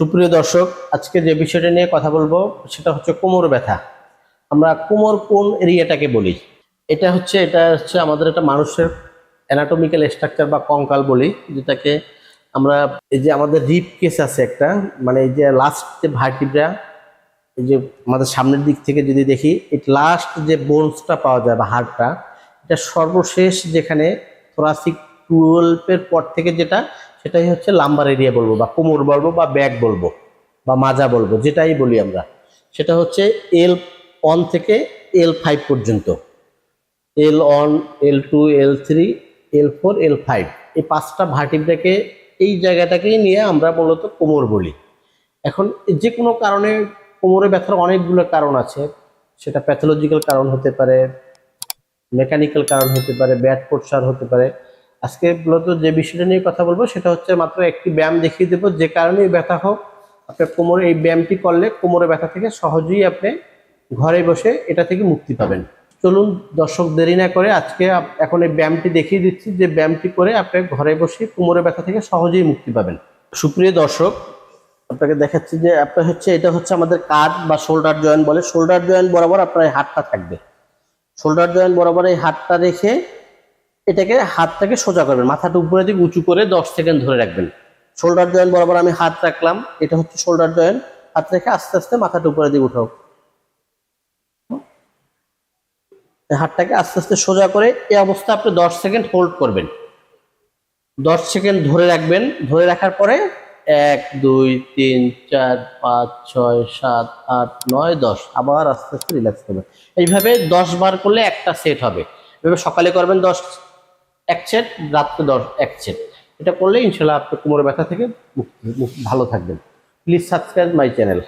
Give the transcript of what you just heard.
সুপ্রিয় দর্শক, আজকে যে বিষয়টা নিয়ে কথা বলব সেটা হচ্ছে কোমর ব্যথা। আমরা কোমর কোন এরিয়াটাকে বলি? এটা হচ্ছে এটা হচ্ছে আমাদের একটা মানুষের অ্যানাটমিক্যাল স্ট্রাকচার বা কঙ্কাল বলি, যেটাকে আমরা, এই যে আমাদের রিপ কেস আছে একটা মানে এই যে লাস্ট যে ভার্টিব্রা এই যে আমাদের সামনের দিক থেকে যদি দেখি এই লাস্ট যে বোনসটা পাওয়া যায় বা হাড়টা এটা সর্বশেষ যেখানে থোরাসিক টুয়েলভের পর থেকে যেটা সেটাই হচ্ছে লাম্বার এরিয়া বলব বা কোমর বলব বা ব্যাক বলব বা মাজা বলব, যেটাই বলি আমরা। সেটা হচ্ছে এল ওয়ান থেকে এল ফাইভ পর্যন্ত। L one L two L three L four L five এই পাঁচটা ভার্টিব্রাকে এই জায়গাটাকেই নিয়ে আমরা মূলত কোমর বলি। এখন যে কোনো কারণে কোমরে ব্যথার অনেকগুলো কারণ আছে। সেটা প্যাথোলজিক্যাল কারণ হতে পারে মেকানিক্যাল কারণ হতে পারে ব্যাট পোর্সার হতে পারে। আজকে মূলত যে বিষয়টা নিয়ে কথা বলব, সেটা হচ্ছে মাত্র একটি ব্যায়াম দেখিয়ে দেবো। যে কারণেই ব্যথা হোক, আপনার কোমরে এই ব্যায়ামটি করলে কোমরে ব্যথা থেকে সহজেই আপনি ঘরে বসে এটা থেকে মুক্তি পাবেন। চলুন দর্শক, দেরি না করে আজকে এখন এই ব্যায়ামটি দেখিয়ে দিচ্ছি। যে ব্যায়ামটি করে আপনি ঘরে বসে কোমরে ব্যথা থেকে সহজেই মুক্তি পাবেন। সুপ্রিয় দর্শক, আপনাকে দেখাচ্ছি যে আপনার হচ্ছে, এটা হচ্ছে আমাদের কাঁধ বা শোল্ডার জয়েন্ট বলে। শোল্ডার জয়েন্ট বরাবর আপনার হাতটা থাকবে। শোল্ডার জয়েন্ট বরাবর এই হাতটা রেখে এটাকে হাতটাকে সোজা করবেন, মাথাটা উপরে দিকে উঁচু করে দশ সেকেন্ড ধরে রাখবেন। শোল্ডার জয়েন্ট বরাবর আমি হাত রাখলাম, এটা হচ্ছে শোল্ডার জয়েন্ট হাত রেখে আস্তে আস্তে মাথাটা উপরে দিকে উঠাও। হাতটাকে আস্তে আস্তে সোজা করে এই অবস্থা আপনি দশ সেকেন্ড হোল্ড করবেন। দশ সেকেন্ড ধরে রাখবেন, ধরে রাখার পরে এক, দুই, তিন, চার, পাঁচ, ছয়, সাত, আট, নয়, দশ, আবার আস্তে আস্তে রিল্যাক্স করবেন। এইভাবে দশ বার করলে একটা সেট হবে। এভাবে সকালে করবেন দশ এক সেট, রাত্রে দশ, এক সেট। এটা করলে ইনশাল্লাহ আপনার কোমরে ব্যথা থেকে ভালো থাকবেন। Please subscribe my channel